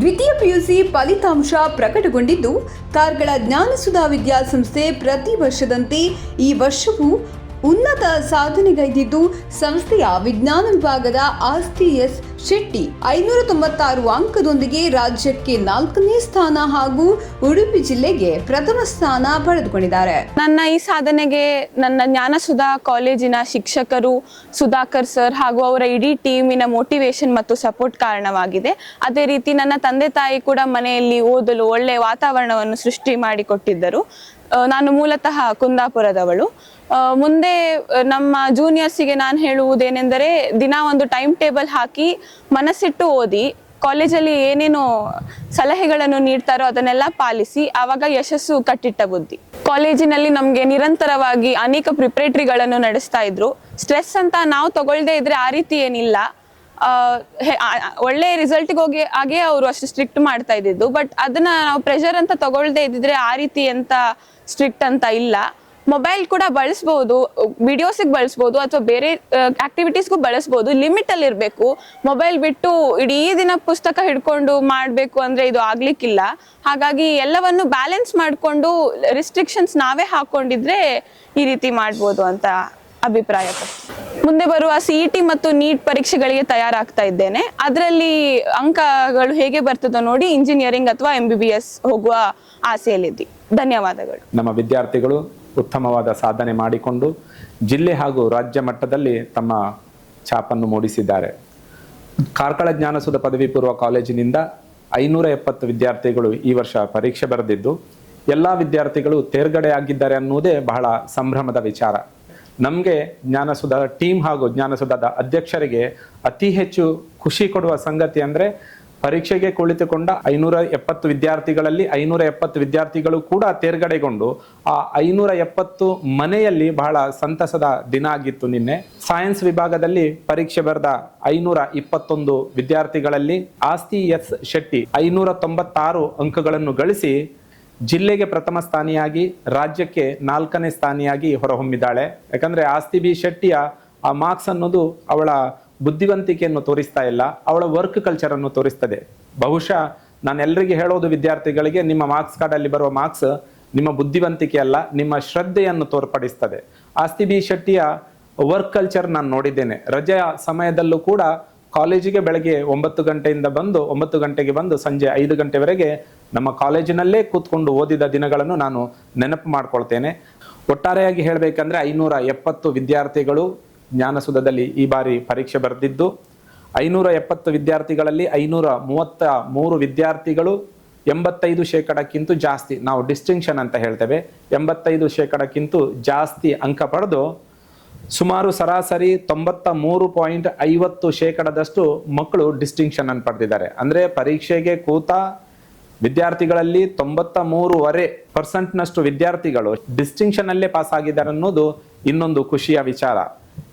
ದ್ವಿತೀಯ ಪಿಯುಸಿ ಫಲಿತಾಂಶ ಪ್ರಕಟಗೊಂಡಿದ್ದು, ಕಾರ್ಗಳ ಜ್ಞಾನಸುಧಾ ವಿದ್ಯಾಸಂಸ್ಥೆ ಪ್ರತಿ ವರ್ಷದಂತೆ ಈ ವರ್ಷವೂ ಉನ್ನತ ಸಾಧನೆಗೈದಿದ್ದು, ಸಂಸ್ಥೆಯ ವಿಜ್ಞಾನ ವಿಭಾಗದ ಆಸ್ತಿ ಎಸ್ ಶೆಟ್ಟಿ ಐನೂರ ತೊಂಬತ್ತಾರು ಅಂಕದೊಂದಿಗೆ ರಾಜ್ಯಕ್ಕೆ ನಾಲ್ಕನೇ ಸ್ಥಾನ ಹಾಗೂ ಉಡುಪಿ ಜಿಲ್ಲೆಗೆ ಪ್ರಥಮ ಸ್ಥಾನ ಪಡೆದುಕೊಂಡಿದ್ದಾರೆ. ನನ್ನ ಈ ಸಾಧನೆಗೆ ನನ್ನ ಜ್ಞಾನಸುಧಾ ಕಾಲೇಜಿನ ಶಿಕ್ಷಕರು ಸುಧಾಕರ್ ಸರ್ ಹಾಗೂ ಅವರ ಇಡೀ ಟೀಮಿನ ಮೋಟಿವೇಶನ್ ಮತ್ತು ಸಪೋರ್ಟ್ ಕಾರಣವಾಗಿದೆ. ಅದೇ ರೀತಿ ನನ್ನ ತಂದೆ ತಾಯಿ ಕೂಡ ಮನೆಯಲ್ಲಿ ಓದಲು ಒಳ್ಳೆಯ ವಾತಾವರಣವನ್ನು ಸೃಷ್ಟಿ ಮಾಡಿಕೊಟ್ಟಿದ್ದರು. ನಾನು ಮೂಲತಃ ಕುಂದಾಪುರದವಳು. ಮುಂದೆ ನಮ್ಮ ಜೂನಿಯರ್ಸಿಗೆ ನಾನು ಹೇಳುವುದೇನೆಂದರೆ ದಿನ ಒಂದು ಟೈಮ್ ಟೇಬಲ್ ಹಾಕಿ ಮನಸ್ಸಿಟ್ಟು ಓದಿ ಕಾಲೇಜಲ್ಲಿ ಏನೇನು ಸಲಹೆಗಳನ್ನು ನೀಡ್ತಾರೋ ಅದನ್ನೆಲ್ಲ ಪಾಲಿಸಿ ಆವಾಗ ಯಶಸ್ಸು ಕಟ್ಟಿಟ್ಟ ಬುದ್ಧಿ. ಕಾಲೇಜಿನಲ್ಲಿ ನಮಗೆ ನಿರಂತರವಾಗಿ ಅನೇಕ ಪ್ರಿಪ್ರೇಟ್ರಿಗಳನ್ನು ನಡೆಸ್ತಾ ಇದ್ರು. ಸ್ಟ್ರೆಸ್ ಅಂತ ನಾವು ತಗೊಳ್ದೇ ಇದ್ರೆ ಆ ರೀತಿ ಏನಿಲ್ಲ. ಒಳ್ಳೆ ರಿಸಲ್ಟ್ಗೆ ಹೋಗಿ, ಹಾಗೆ ಅವರು ಅಷ್ಟು ಸ್ಟ್ರಿಕ್ಟ್ ಮಾಡ್ತಾ ಇದ್ದಿದ್ದು. ಬಟ್ ಅದನ್ನ ನಾವು ಪ್ರೆಷರ್ ಅಂತ ತಗೊಳ್ದೇ ಇದ್ದಿದ್ರೆ ಆ ರೀತಿ ಅಂತ ಸ್ಟ್ರಿಕ್ಟ್ ಅಂತ ಇಲ್ಲ. ಮೊಬೈಲ್ ಕೂಡ ಬಳಸ್ಬೋದು ವಿಡಿಯೋಸಿಗೆ ಬಳಸ್ಬೋದು ಅಥವಾ ಬೇರೆ ಆಕ್ಟಿವಿಟೀಸ್ಗೂ ಬಳಸ್ಬೋದು ಲಿಮಿಟಲ್ಲಿ ಇರಬೇಕು. ಮೊಬೈಲ್ ಬಿಟ್ಟು ಇಡೀ ದಿನ ಪುಸ್ತಕ ಹಿಡ್ಕೊಂಡು ಮಾಡಬೇಕು ಅಂದ್ರೆ ಇದು ಆಗ್ಲಿಕ್ಕಿಲ್ಲ. ಹಾಗಾಗಿ ಎಲ್ಲವನ್ನು ಬ್ಯಾಲೆನ್ಸ್ ಮಾಡಿಕೊಂಡು ರಿಸ್ಟ್ರಿಕ್ಷನ್ಸ್ ನಾವೇ ಹಾಕೊಂಡಿದ್ರೆ ಈ ರೀತಿ ಮಾಡ್ಬೋದು ಅಂತ ಅಭಿಪ್ರಾಯ ಮುಂದೆ ಬರುವ ಸಿಇಟಿ ಟಿ ಮತ್ತು ನೀಟ್ ಪರೀಕ್ಷೆಗಳಿಗೆ ತಯಾರಾಗ್ತಾ ಇದ್ದೇನೆ. ಅದರಲ್ಲಿ ಅಂಕಗಳು ಹೇಗೆ ಬರ್ತದೋ ನೋಡಿ ಇಂಜಿನಿಯರಿಂಗ್ ಅಥವಾ ಎಂ ಬಿ ಬಿ ಎಸ್ ಹೋಗುವ ಆಸೆಯಲ್ಲಿದ್ದಿ. ಧನ್ಯವಾದಗಳು. ನಮ್ಮ ವಿದ್ಯಾರ್ಥಿಗಳು ಉತ್ತಮವಾದ ಸಾಧನೆ ಮಾಡಿಕೊಂಡು ಜಿಲ್ಲೆ ಹಾಗೂ ರಾಜ್ಯ ಮಟ್ಟದಲ್ಲಿ ತಮ್ಮ ಛಾಪನ್ನು ಮೂಡಿಸಿದ್ದಾರೆ. ಕಾರ್ಕಳ ಜ್ಞಾನಸುಧ ಪದವಿ ಪೂರ್ವ ಕಾಲೇಜಿನಿಂದ ಐನೂರ ಎಪ್ಪತ್ತು ವಿದ್ಯಾರ್ಥಿಗಳು ಈ ವರ್ಷ ಪರೀಕ್ಷೆ ಬರೆದಿದ್ದು, ಎಲ್ಲ ವಿದ್ಯಾರ್ಥಿಗಳು ತೇರ್ಗಡೆ ಆಗಿದ್ದಾರೆ ಅನ್ನುವುದೇ ಬಹಳ ಸಂಭ್ರಮದ ವಿಚಾರ. ನಮಗೆ ಜ್ಞಾನಸುಧ ಟೀಮ್ ಹಾಗೂ ಜ್ಞಾನಸುಧದ ಅಧ್ಯಕ್ಷರಿಗೆ ಅತಿ ಹೆಚ್ಚು ಖುಷಿ ಕೊಡುವ ಸಂಗತಿ ಅಂದರೆ ಪರೀಕ್ಷೆಗೆ ಕುಳಿತುಕೊಂಡ ಐನೂರ ಎಪ್ಪತ್ತು ವಿದ್ಯಾರ್ಥಿಗಳಲ್ಲಿ ಐನೂರ ಎಪ್ಪತ್ತು ವಿದ್ಯಾರ್ಥಿಗಳು ಕೂಡ ತೇರ್ಗಡೆಗೊಂಡು ಆ ಐನೂರ ಎಪ್ಪತ್ತು ಮನೆಯಲ್ಲಿ ಬಹಳ ಸಂತಸದ ದಿನ ಆಗಿತ್ತು ನಿನ್ನೆ. ಸೈನ್ಸ್ ವಿಭಾಗದಲ್ಲಿ ಪರೀಕ್ಷೆ ಬರೆದ ಐನೂರ ಇಪ್ಪತ್ತೊಂದು ವಿದ್ಯಾರ್ಥಿಗಳಲ್ಲಿ ಆಸ್ತಿ ಎಸ್ ಶೆಟ್ಟಿ ಐನೂರ ತೊಂಬತ್ತಾರು ಅಂಕಗಳನ್ನು ಗಳಿಸಿ ಜಿಲ್ಲೆಗೆ ಪ್ರಥಮ ಸ್ಥಾನಿಯಾಗಿ ರಾಜ್ಯಕ್ಕೆ ನಾಲ್ಕನೇ ಸ್ಥಾನಿಯಾಗಿ ಹೊರಹೊಮ್ಮಿದ್ದಾಳೆ. ಯಾಕಂದ್ರೆ ಆಸ್ತಿ ಬಿ ಶೆಟ್ಟಿಯ ಆ ಮಾರ್ಕ್ಸ್ ಅನ್ನೋದು ಅವಳ ಬುದ್ಧಿವಂತಿಕೆಯನ್ನು ತೋರಿಸ್ತಾ ಇಲ್ಲ, ಅವಳ ವರ್ಕ್ ಕಲ್ಚರ್ ಅನ್ನು ತೋರಿಸ್ತದೆ. ಬಹುಶಃ ನಾನು ಎಲ್ರಿಗೆ ಹೇಳೋದು ವಿದ್ಯಾರ್ಥಿಗಳಿಗೆ, ನಿಮ್ಮ ಮಾರ್ಕ್ಸ್ ಕಾರ್ಡ್ ಅಲ್ಲಿ ಬರುವ ಮಾರ್ಕ್ಸ್ ನಿಮ್ಮ ಬುದ್ಧಿವಂತಿಕೆ ಅಲ್ಲ, ನಿಮ್ಮ ಶ್ರದ್ಧೆಯನ್ನು ತೋರ್ಪಡಿಸ್ತದೆ. ಆಸ್ತಿ ಬಿ ಶೆಟ್ಟಿಯ ವರ್ಕ್ ಕಲ್ಚರ್ ನಾನು ನೋಡಿದ್ದೇನೆ. ರಜೆಯ ಸಮಯದಲ್ಲೂ ಕೂಡ ಕಾಲೇಜಿಗೆ ಬೆಳಗ್ಗೆ ಒಂಬತ್ತು ಗಂಟೆಯಿಂದ ಬಂದು, ಒಂಬತ್ತು ಗಂಟೆಗೆ ಬಂದು ಸಂಜೆ ಐದು ಗಂಟೆವರೆಗೆ ನಮ್ಮ ಕಾಲೇಜಿನಲ್ಲೇ ಕೂತ್ಕೊಂಡು ಓದಿದ ದಿನಗಳನ್ನು ನಾನು ನೆನಪು ಮಾಡ್ಕೊಳ್ತೇನೆ. ಒಟ್ಟಾರೆಯಾಗಿ ಹೇಳಬೇಕಂದ್ರೆ ಐನೂರ ಎಪ್ಪತ್ತು ವಿದ್ಯಾರ್ಥಿಗಳು ಜ್ಞಾನಸುಧದಲ್ಲಿ ಈ ಬಾರಿ ಪರೀಕ್ಷೆ ಬರೆದಿದ್ದು ಐನೂರ ಎಪ್ಪತ್ತು ವಿದ್ಯಾರ್ಥಿಗಳಲ್ಲಿ ಐನೂರ ಮೂವತ್ತ ಮೂರು ವಿದ್ಯಾರ್ಥಿಗಳು ಎಂಬತ್ತೈದು ಶೇಕಡಕ್ಕಿಂತ ಜಾಸ್ತಿ, ನಾವು ಡಿಸ್ಟಿಂಕ್ಷನ್ ಅಂತ ಹೇಳ್ತೇವೆ, ಎಂಬತ್ತೈದು ಶೇಕಡಕ್ಕಿಂತ ಜಾಸ್ತಿ ಅಂಕ ಪಡೆದು ಸುಮಾರು ಸರಾಸರಿ ತೊಂಬತ್ತ ಮೂರು ಪಾಯಿಂಟ್ ಐವತ್ತು ಶೇಕಡದಷ್ಟು ಮಕ್ಕಳು ಡಿಸ್ಟಿಂಕ್ಷನ್ ಅನ್ನು ಪಡೆದಿದ್ದಾರೆ. ಅಂದ್ರೆ ಪರೀಕ್ಷೆಗೆ ಕೂತ ವಿದ್ಯಾರ್ಥಿಗಳಲ್ಲಿ ತೊಂಬತ್ತ ಮೂರುವರೆ ಪರ್ಸೆಂಟ್ನಷ್ಟು ವಿದ್ಯಾರ್ಥಿಗಳು ಡಿಸ್ಟಿಂಕ್ಷನ್ ಅಲ್ಲೇ ಪಾಸ್ ಆಗಿದ್ದಾರೆ ಅನ್ನೋದು ಇನ್ನೊಂದು ಖುಷಿಯ ವಿಚಾರ.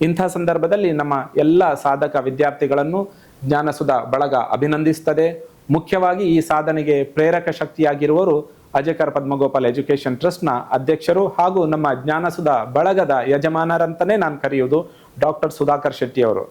ಇಂಥ ಸಂದರ್ಭದಲ್ಲಿ ನಮ್ಮ ಎಲ್ಲ ಸಾಧಕ ವಿದ್ಯಾರ್ಥಿಗಳನ್ನು ಜ್ಞಾನಸುಧ ಬಳಗ ಅಭಿನಂದಿಸ್ತದೆ. ಮುಖ್ಯವಾಗಿ ಈ ಸಾಧನೆಗೆ ಪ್ರೇರಕ ಶಕ್ತಿಯಾಗಿರುವವರು ಅಜಯಕರ್ ಪದ್ಮಗೋಪಾಲ್ ಎಜುಕೇಶನ್ ಟ್ರಸ್ಟ್ನ ಅಧ್ಯಕ್ಷರು ಹಾಗೂ ನಮ್ಮ ಜ್ಞಾನಸುಧ ಬಳಗದ ಯಜಮಾನರಂತನೇ ನಾನು ಕರೆಯುವುದು ಡಾಕ್ಟರ್ ಸುಧಾಕರ್ ಶೆಟ್ಟಿ ಅವರು